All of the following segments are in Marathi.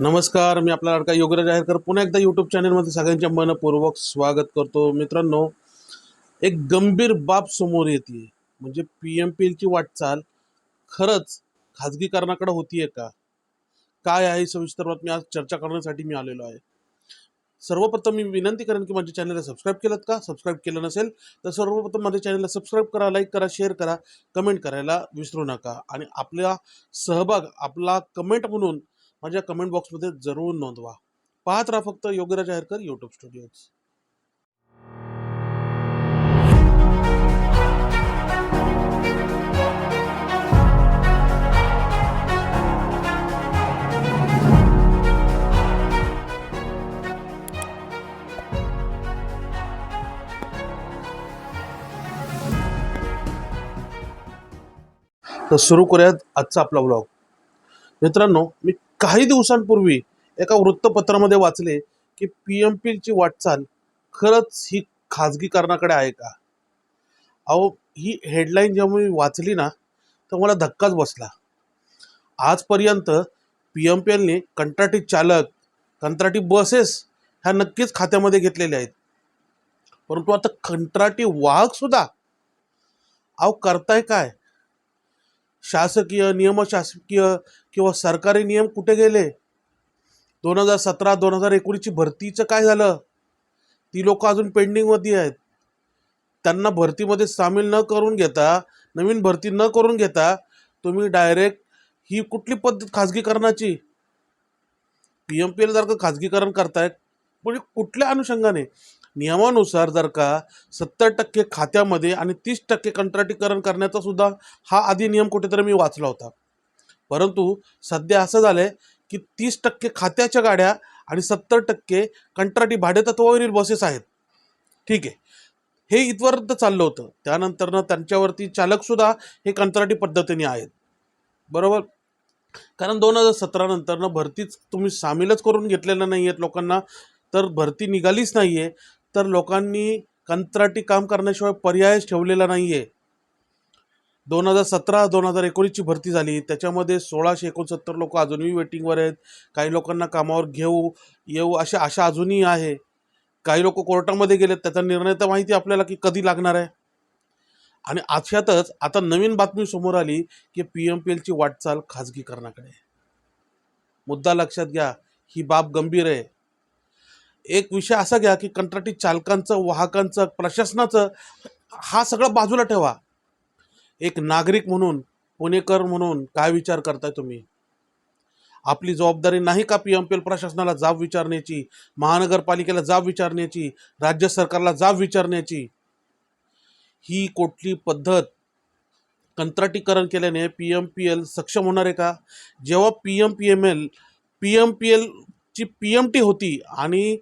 नमस्कार मी आपला लाडका योगराज आहेरकर. पुन्हा एकदा यूट्यूब चॅनलमध्ये सगळ्यांच्या मनपूर्वक स्वागत करतो. मित्रांनो एक गंभीर बाब समोर येते म्हणजे पी एम पी एलची वाटचाल खरंच खाजगीकरणाकडे होतीये का? काय आहे? सविस्तर बातमी आज चर्चा करण्यासाठी मी आलेलो आहे. सर्वप्रथम मी विनंती करेन की माझ्या चॅनलला सबस्क्राईब केलं का? सबस्क्राईब केलं नसेल तर सर्वप्रथम माझ्या चॅनलला सबस्क्राईब करा लाईक करा शेअर करा कमेंट करायला विसरू नका. आणि आपला सहभाग आपला कमेंट म्हणून माझ्या कमेंट बॉक्समध्ये जरूर नोंदवा. पाहत राहा फक्त योगराज आहेरकर यूट्यूब स्टुडिओज तर सुरू करूयात आजचा आपला ब्लॉग मित्रांनो मी काही दिवसांपूर्वी एका वृत्तपत्रामध्ये वाचले की पी एम पीची वाटचाल खरंच ही खाजगीकरणाकडे आहे का? अहो ही हेडलाईन जेव्हा मी वाचली ना तर मला धक्काच बसला. आजपर्यंत पी एम पी एलने कंत्राटी चालक कंत्राटी बसेस ह्या नक्कीच खात्यामध्ये घेतलेल्या आहेत. परंतु आता कंत्राटी वाहक सुद्धा. अहो करताय काय? शासकीय नियमशासकीय किंवा सरकारी नियम कुठे गेले? दोन हजार सतरा दोन हजार एकोणीसची भरतीचं काय झालं? ती लोक अजून पेंडिंगमध्ये आहेत. त्यांना भरतीमध्ये सामील न करून घेता नवीन भरती न करून घेता तुम्ही डायरेक्ट ही कुठली पद्धत खाजगीकरणाची? पी एम पी एल जर का खाजगीकरण करताय म्हणजे कुठल्या अनुषंगाने? नियमानुसार जर का सत्तर टक्के खात्यामध्ये आणि तीस टक्के कंत्राटीकरण करण्याचा सुद्धा हा आधी नियम कुठेतरी मी वाचला होता. परंतु सध्या असं झालं आहे की तीस टक्के खात्याच्या गाड्या आणि सत्तर टक्के कंत्राटी भाडेतत्वावरील बसेस आहेत. ठीक आहे. हे इथपर्यंत चाललं होतं. त्यानंतरनं त्यांच्यावरती चालकसुद्धा हे कंत्राटी पद्धतीने आहेत. बरोबर? कारण दोन हजार सतरा नंतरनं भरतीच तुम्ही सामीलच करून घेतलेलं नाही आहेत लोकांना. तर भरती निघालीच नाही आहे तर लोकांनी कंत्राटी काम करण्याशिवाय पर्यायच ठेवलेला नाही आहे दोन हजार सतरा दोन हजार एकोणीसची भरती झाली. त्याच्यामध्ये सोळाशे एकोणसत्तर लोक अजूनही वेटिंगवर आहेत. काही लोकांना कामावर घेऊ येऊ अशा आशा अजूनही आहे. काही लोक कोर्टामध्ये गेलेत. त्याचा निर्णय तर माहिती आपल्याला की कधी लागणार आहे. आणि अशातच आता नवीन बातमी समोर आली की पी एम पी एलची वाटचाल खाजगीकरणाकडे मुद्दा लक्षात घ्या. ही बाब गंभीर आहे. एक विषय असा घ्या की कंत्राटी चालकांचं वाहकांचं प्रशासनाचं हा सगळं बाजूला ठेवा. एक नागरिक म्हणून पुणेकर म्हणून काय विचार करताय तुम्ही? आपली जबाबदारी नाही का पी एम पी एल प्रशासनाला जाब विचारण्याची महानगरपालिकेला जाब विचारण्याची राज्य सरकारला जाब विचारण्याची? ही कुठली पद्धत? कंत्राटीकरण केल्याने पी एम पी एल सक्षम होणार आहे का? जेव्हा P M P M L P M P L एलची P M T होती आणि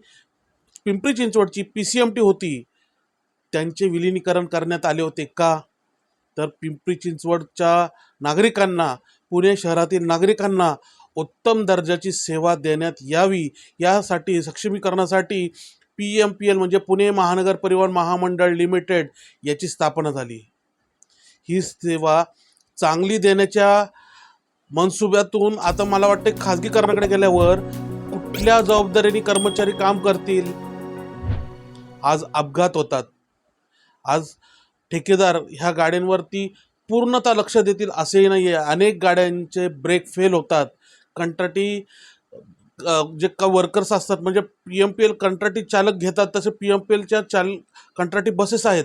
पिंपरी चिंचवडची पी सी एम टी होती त्यांचे विलिनीकरण करण्यात आले होते का? तर पिंपरी चिंचवडच्या नागरिकांना पुणे शहरातील नागरिकांना उत्तम दर्जाची सेवा देण्यात यावी यासाठी सक्षमीकरणासाठी पी एम पी एल म्हणजे पुणे महानगर परिवहन महामंडळ लिमिटेड याची स्थापना झाली. ही सेवा चांगली देण्याच्या मनसुब्यातून आता मला वाटते खाजगीकरणाकडे गेल्यावर कुठल्या जबाबदारीने कर्मचारी काम करतील? आज अपघात होतात. आज ठेकेदार ह्या गाड्यांवरती पूर्णतः लक्ष देतील असेही नाही आहे अनेक गाड्यांचे ब्रेक फेल होतात. कंत्राटी जे का वर्कर्स असतात म्हणजे पी एम पी एल कंत्राटी चालक घेतात तसे पी एम पी एलच्या चाल कंत्राटी बसेस आहेत.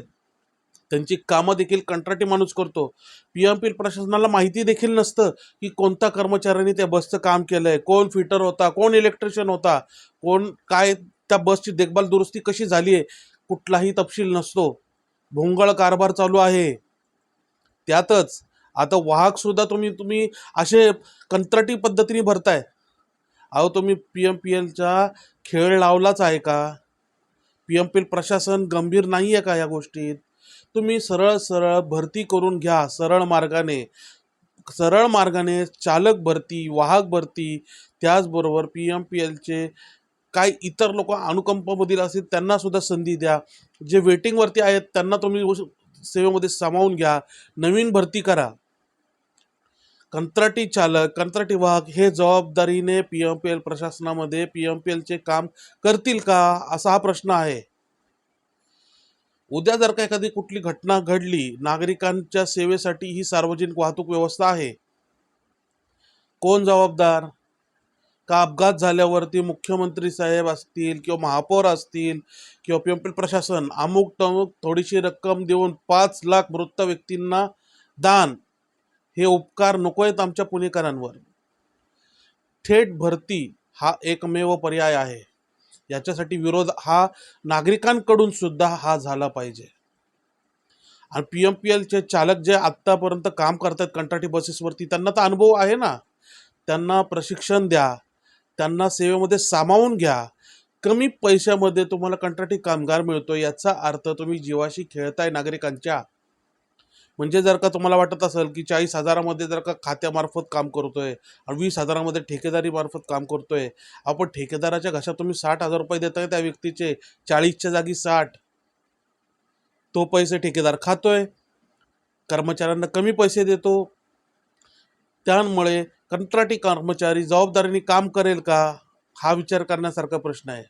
त्यांची कामं देखील कंत्राटी माणूस करतो. पी एम पी एल प्रशासनाला माहिती देखील नसतं की कोणत्या कर्मचाऱ्यांनी त्या बसचं काम केलं आहे कोण फिटर होता कोण इलेक्ट्रिशियन होता कोण काय त्या बसची देखभाल दुरुस्ती कशी झाली आहे कुठलाही तपशील नसतो. भोंगळ कारभार चालू आहे. त्यातच आता वाहकसुद्धा तुम्ही तुम्ही असे कंत्राटी पद्धतीने भरताय. अहो तुम्ही पी एम पी एलचा खेळ लावलाच आहे का? पी एम पी एल प्रशासन गंभीर नाही आहे का या गोष्टीत? तुम्ही सरळ सरळ भरती करून घ्या सरळ मार्गाने. सरळ मार्गाने चालक भरती वाहक भरती त्याचबरोबर पी एम पी एलचे काय इतर लोक अनुकंपामधील असतील त्यांनासुद्धा संधी द्या. जे वेटिंगवरती आहेत त्यांना तुम्ही सेवेमध्ये सामावून घ्या. नवीन भरती करा. कंत्राटी चालक कंत्राटी वाहक हे जबाबदारीने पी एम पी एल प्रशासनामध्ये पी एम पी एलचे काम करतील का? असा हा प्रश्न आहे. उद्या जर का एखादी कुठली घटना घडली नागरिकांच्या सेवेसाठी ही सार्वजनिक वाहतूक व्यवस्था आहे. कोण जबाबदार? का अपघात झाल्यावरती मुख्यमंत्री साहेब असतील किंवा महापौर असतील किंवा पिंपरी प्रशासन अमुक टमुक थोडीशी रक्कम देऊन पाच लाख मृत व्यक्तींना दान हे उपकार नको आहेत आमच्या पुणेकरांवर. थेट भरती हा एकमेव पर्याय आहे. याच्यासाठी विरोध हा नागरिकांकडून सुद्धा हा झाला पाहिजे. आणि पी एम पी एलचे चालक जे आत्तापर्यंत काम करतात कंत्राटी बसेसवरती त्यांना तर अनुभव आहे ना. त्यांना प्रशिक्षण द्या त्यांना सेवेमध्ये सामावून घ्या. कमी पैशामध्ये तुम्हाला कंत्राटी कामगार मिळतो याचा अर्थ तुम्ही जीवाशी खेळताय नागरिकांच्या. म्हणजे जर का तुम्हाला वाटत असेल की चाळीस हजारामध्ये जर का खात्यामार्फत काम करतोय आणि वीस हजारामध्ये ठेकेदारीमार्फत काम काम करतोय आपण ठेकेदाराच्या घशात तुम्ही साठ हजार रुपये देताय त्या व्यक्तीचे चाळीसच्या जागी साठ तो पैसे ठेकेदार खातोय कर्मचाऱ्यांना कमी पैसे देतो. त्यामुळे कंत्राटी कर्मचारी जबाबदारीने काम करेल का हा विचार करण्यासारखा प्रश्न आहे.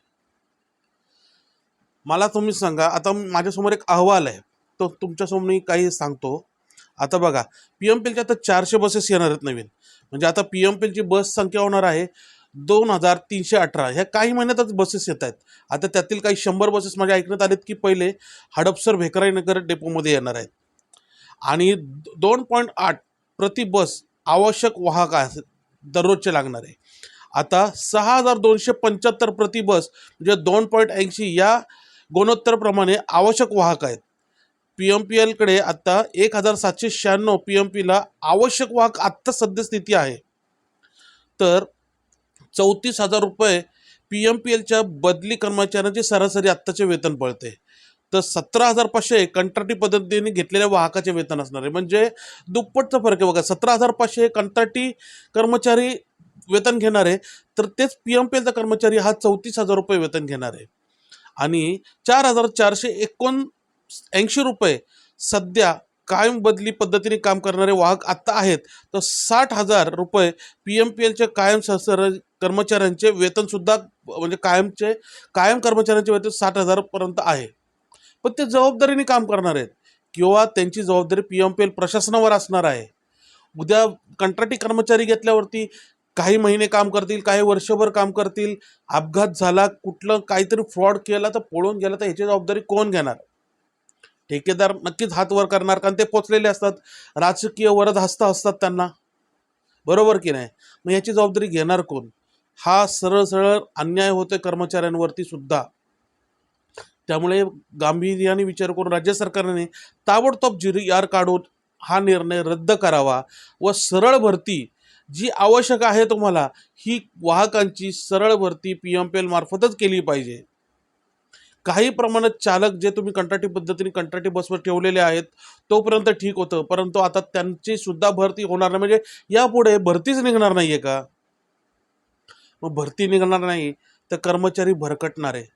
मला तुम्ही सांगा आता माझ्यासमोर एक अहवाल आहे. तो तुमच्यासमोर मी काही सांगतो. आता बघा पी एम पीलच्या आता चारशे बसेस येणार आहेत नवीन. म्हणजे आता पी एम पीलची बस संख्या होणार आहे दोन हजार तीनशे अठरा. ह्या काही महिन्यातच बसेस येत आहेत. आता त्यातील काही शंभर बसेस माझ्या ऐकण्यात आलेत की पहिले हडपसर भेकराईनगर डेपोमध्ये येणार आहेत. आणि दोन पॉईंट आठ प्रति बस आवश्यक वाहक आहेत दररोजचे लागणार. आहे आता सहा हजार दोनशे पंच्याहत्तर प्रति बस म्हणजे दोन पॉईंट ऐंशी या गुणोत्तरप्रमाणे आवश्यक वाहक आहेत. पी एम पी एलकडे आत्ता एक हजार सातशे शहाण्णव पी एम पीला आवश्यक वाहक आत्ता सद्यस्थिती आहे. तर चौतीस हजार रुपये पी एम पी एलच्या बदली कर्मचाऱ्यांची सरासरी आत्ताचे वेतन पडते तर सतरा हजार पाचशे कंत्राटी पद्धतीने घेतलेल्या वाहकाचे वेतन असणार आहे. म्हणजे दुप्पटचा फरक आहे बघा. सतरा हजार पाचशे कंत्राटी कर्मचारी वेतन घेणार आहे. तर तेच पी एम पी एलचा कर्मचारी हा चौतीस हजार रुपये वेतन घेणार आहे. आणि चार हजार चारशे एकोण ऐंशी रुपये सध्या कायम बदली पद्धतीने काम करणारे वाहक आत्ता आहेत. तर साठ हजार रुपये पी एम पी एलच्या कायम सर कर्मचाऱ्यांचे वेतनसुद्धा म्हणजे कायमचे कायम कर्मचाऱ्यांचे वेतन साठ हजारपर्यंत आहे. पण ते जबाबदारीने काम करणार आहेत किंवा त्यांची जबाबदारी पी एम पी एल प्रशासनावर असणार आहे. उद्या कंत्राटी कर्मचारी घेतल्यावरती काही महिने काम करतील काही वर्षभर काम करतील. अपघात झाला कुठलं काहीतरी फ्रॉड केला तर पळून गेला तर ह्याची जबाबदारी कोण घेणार? ठेकेदार नक्कीच हात वर करणार कारण ते पोचलेले असतात. राजकीय वरद हस्त असतात त्यांना. बरोबर की नाही? मग याची जबाबदारी घेणार कोण? हा सरळ सरळ अन्याय होतोय कर्मचाऱ्यांवरती सुद्धा. त्यामुळे गांभीर्याने विचार करून राज्य सरकारने ताबडतोब जिरी यार काढून हा निर्णय रद्द करावा व सरळ भरती जी आवश्यक आहे तुम्हाला ही वाहकांची सरळ भरती पी एम पी एल मार्फतच केली पाहिजे. काही प्रमाणात चालक जे तुम्ही कंत्राटी पद्धतीने कंत्राटी बसवर ठेवलेले आहेत तोपर्यंत ठीक होतं. परंतु आता त्यांची सुद्धा भरती होणार नाही. म्हणजे यापुढे भरतीच निघणार नाही आहे का? मग भरती निघणार नाही तर कर्मचारी भरकटणार. आहे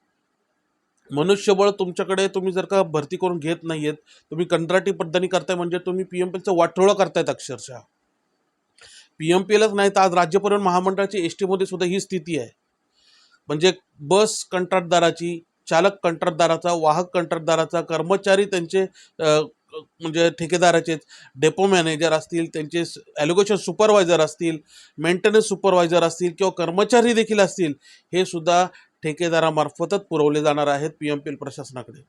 मनुष्यबळ तुमच्याकडे तुम्ही जर का भरती करून घेत नाही आहेत तुम्ही कंत्राटी पद्धतीने करताय म्हणजे तुम्ही पी एम पीचं वाटोळं करतायत अक्षरशः. पी एम पी एलच नाही तर आज राज्य परिवहन महामंडळाची एस टीमध्ये सुद्धा ही स्थिती आहे. म्हणजे बस कंत्राटदाराची चालक कंत्राटदाराचा वाहक कंत्राटदाराचा कर्मचारी त्यांचे म्हणजे ठेकेदाराचे डेपो मॅनेजर असतील त्यांचे ॲलोकेशन सुपरवायझर असतील मेंटेनन्स सुपरवायझर असतील किंवा कर्मचारी देखील असतील हे सुद्धा ठेकेदारामार्फतच पुरवले जाणार आहेत पी एम पी एल प्रशासनाकडे.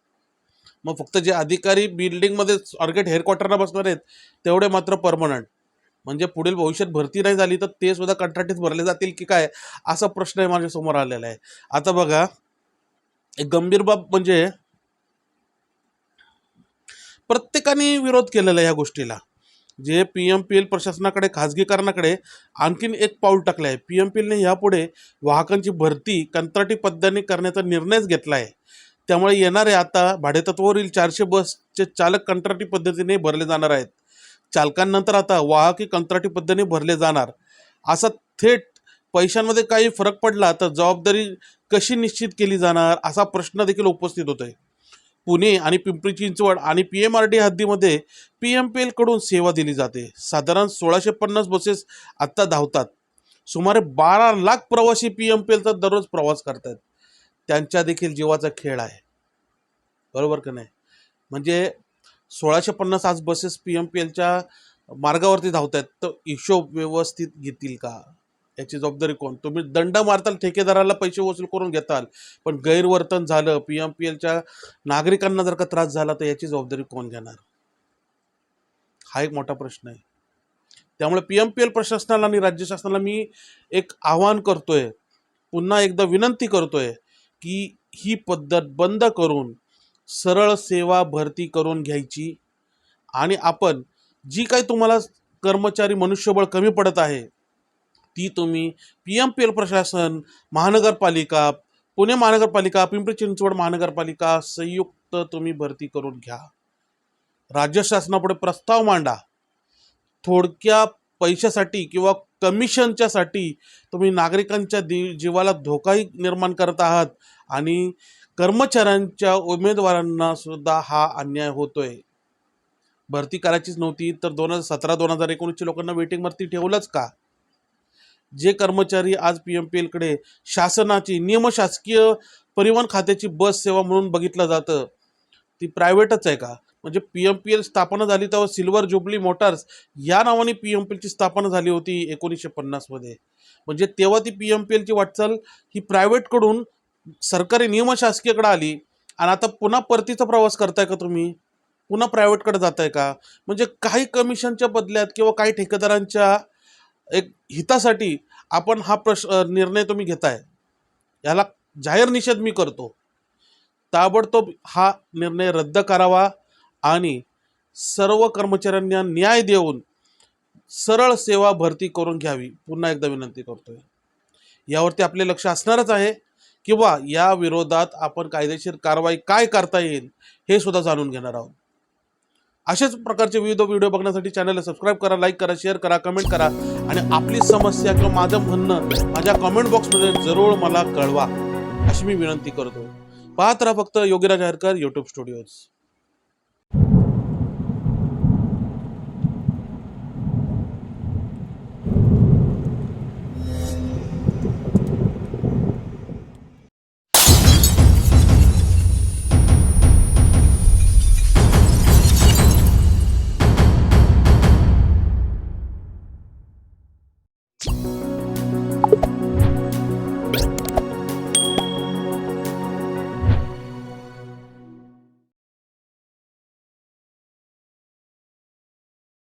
मग फक्त जे अधिकारी बिल्डिंगमध्ये स्वारगेट हेडक्वार्टरला बसणार आहेत तेवढे मात्र परमनंट म्हणजे पुढील भविष्यात भरती नाही झाली तर ते सुद्धा कंत्राटीत भरले जातील की काय असा प्रश्न माझ्यासमोर आलेला आहे. आता बघा एक गंभीर बाब म्हणजे प्रत्येकाने विरोध केलेला या गोष्टीला. J P M P L प्रशासनाकडे खाजगीकरणाकडे आणखीन एक पाऊल टाकलं आहे. पी एम पी एलने यापुढे वाहकांची भरती कंत्राटी पद्धतीने करण्याचा निर्णयच घेतला आहे. त्यामुळे येणारे आता भाडेतत्वावरील चारशे बसचे चालक कंत्राटी पद्धतीने भरले जाणार आहेत. चालकांनंतर आता वाहकी कंत्राटी पद्धतीने भरले जाणार. असा थेट पैशांमध्ये काही फरक पडला तर जबाबदारी कशी निश्चित केली जाणार असा प्रश्न देखील उपस्थित होतोय. पुणे आणि पिंपरी चिंचवड आणि पी एम आर डी हद्दीमध्ये पी एम पी एलकडून सेवा दिली जाते. साधारण सोळाशे पन्नास बसेस आत्ता धावतात. सुमारे बारा लाख प्रवासी पी एम पी एलचा दररोज प्रवास करतात त्यांच्या देखील जीवाचा खेळ आहे. बरोबर का नाही? म्हणजे सोळाशे पन्नास आज बसेस पी एम पी एलच्या मार्गावरती धावत आहेत तर हिशोब व्यवस्थित घेतील का? याची जबाबदारी कोण? तुम्ही दंड मारताल ठेकेदाराला पैसे वसूल करून घेताल. पण गैरवर्तन झालं पी एम पी एलच्या नागरिकांना जर का त्रास झाला तर याची जबाबदारी कोण घेणार? हा एक मोठा प्रश्न आहे. त्यामुळे पी एम पी एल प्रशासनाला आणि राज्य शासनाला मी एक आव्हान करतोय पुन्हा एकदा विनंती करतोय की ही पद्धत बंद करून सरळ सेवा भरती करून घ्यायची. आणि आपण जी काही तुम्हाला कर्मचारी मनुष्यबळ कमी पडत आहे ती तुम्ही पी एम पी एल प्रशासन महानगरपालिका पुणे महानगरपालिका पिंपरी चिंचवड महानगरपालिका संयुक्त तुम्ही भरती करून घ्या. राज्य शासनापुढे प्रस्ताव मांडा. थोडक्या पैशासाठी किंवा कमिशनच्यासाठी तुम्ही नागरिकांच्या दि जीवाला धोकाही निर्माण करत आहात आणि कर्मचाऱ्यांच्या उमेदवारांना सुद्धा हा अन्याय होतोय. भरती करायचीच नव्हती तर दोन हजार सतरा दोन हजार एकोणीसच्या लोकांना वेटिंगवरती ठेवलंच का? जे कर्मचारी आज पी एम पी एलकडे शासनाची नियमशासकीय परिवहन खात्याची बस सेवा म्हणून बघितलं जातं ती प्रायव्हेटच आहे का? म्हणजे पी एम पी एल स्थापना झाली तेव्हा सिल्वर जुबली मोटार्स या नावाने पी एम पी एलची स्थापना झाली होती एकोणीसशे पन्नासमध्ये. म्हणजे तेव्हा ती पी एम पी एलची वाटचाल ही प्रायव्हेटकडून सरकारी नियमशासकीयकडे आली. आणि आता पुन्हा परतीचा प्रवास करताय का तुम्ही? पुन्हा प्रायव्हेटकडे जाताय का? म्हणजे काही कमिशनच्या बदल्यात किंवा काही ठेकेदारांच्या एक हितासाठी आपण हा प्रश निर्णय तुम्ही घेताय. याला जाहीर निषेध मी करतो. ताबडतोब हा निर्णय रद्द करावा आणि सर्व कर्मचाऱ्यांना न्याय देऊन सरळ सेवा भरती करून घ्यावी. पुन्हा एकदा विनंती करतोय. यावरती आपले लक्ष असणारच आहे किंवा या विरोधात आपण कायदेशीर कारवाई काय करता येईल हे सुद्धा जाणून घेणार आहोत. अशाच प्रकारचे विविध व्हिडिओ बघण्यासाठी चॅनलला सबस्क्राईब करा लाईक करा शेअर करा कमेंट करा. आणि आपली समस्या किंवा माझं म्हणणं माझ्या कमेंट बॉक्समध्ये जरूर मला कळवा. अशी मी विनंती करतो. पाहत राहा फक्त योगीराज हरकर यूट्यूब स्टुडिओज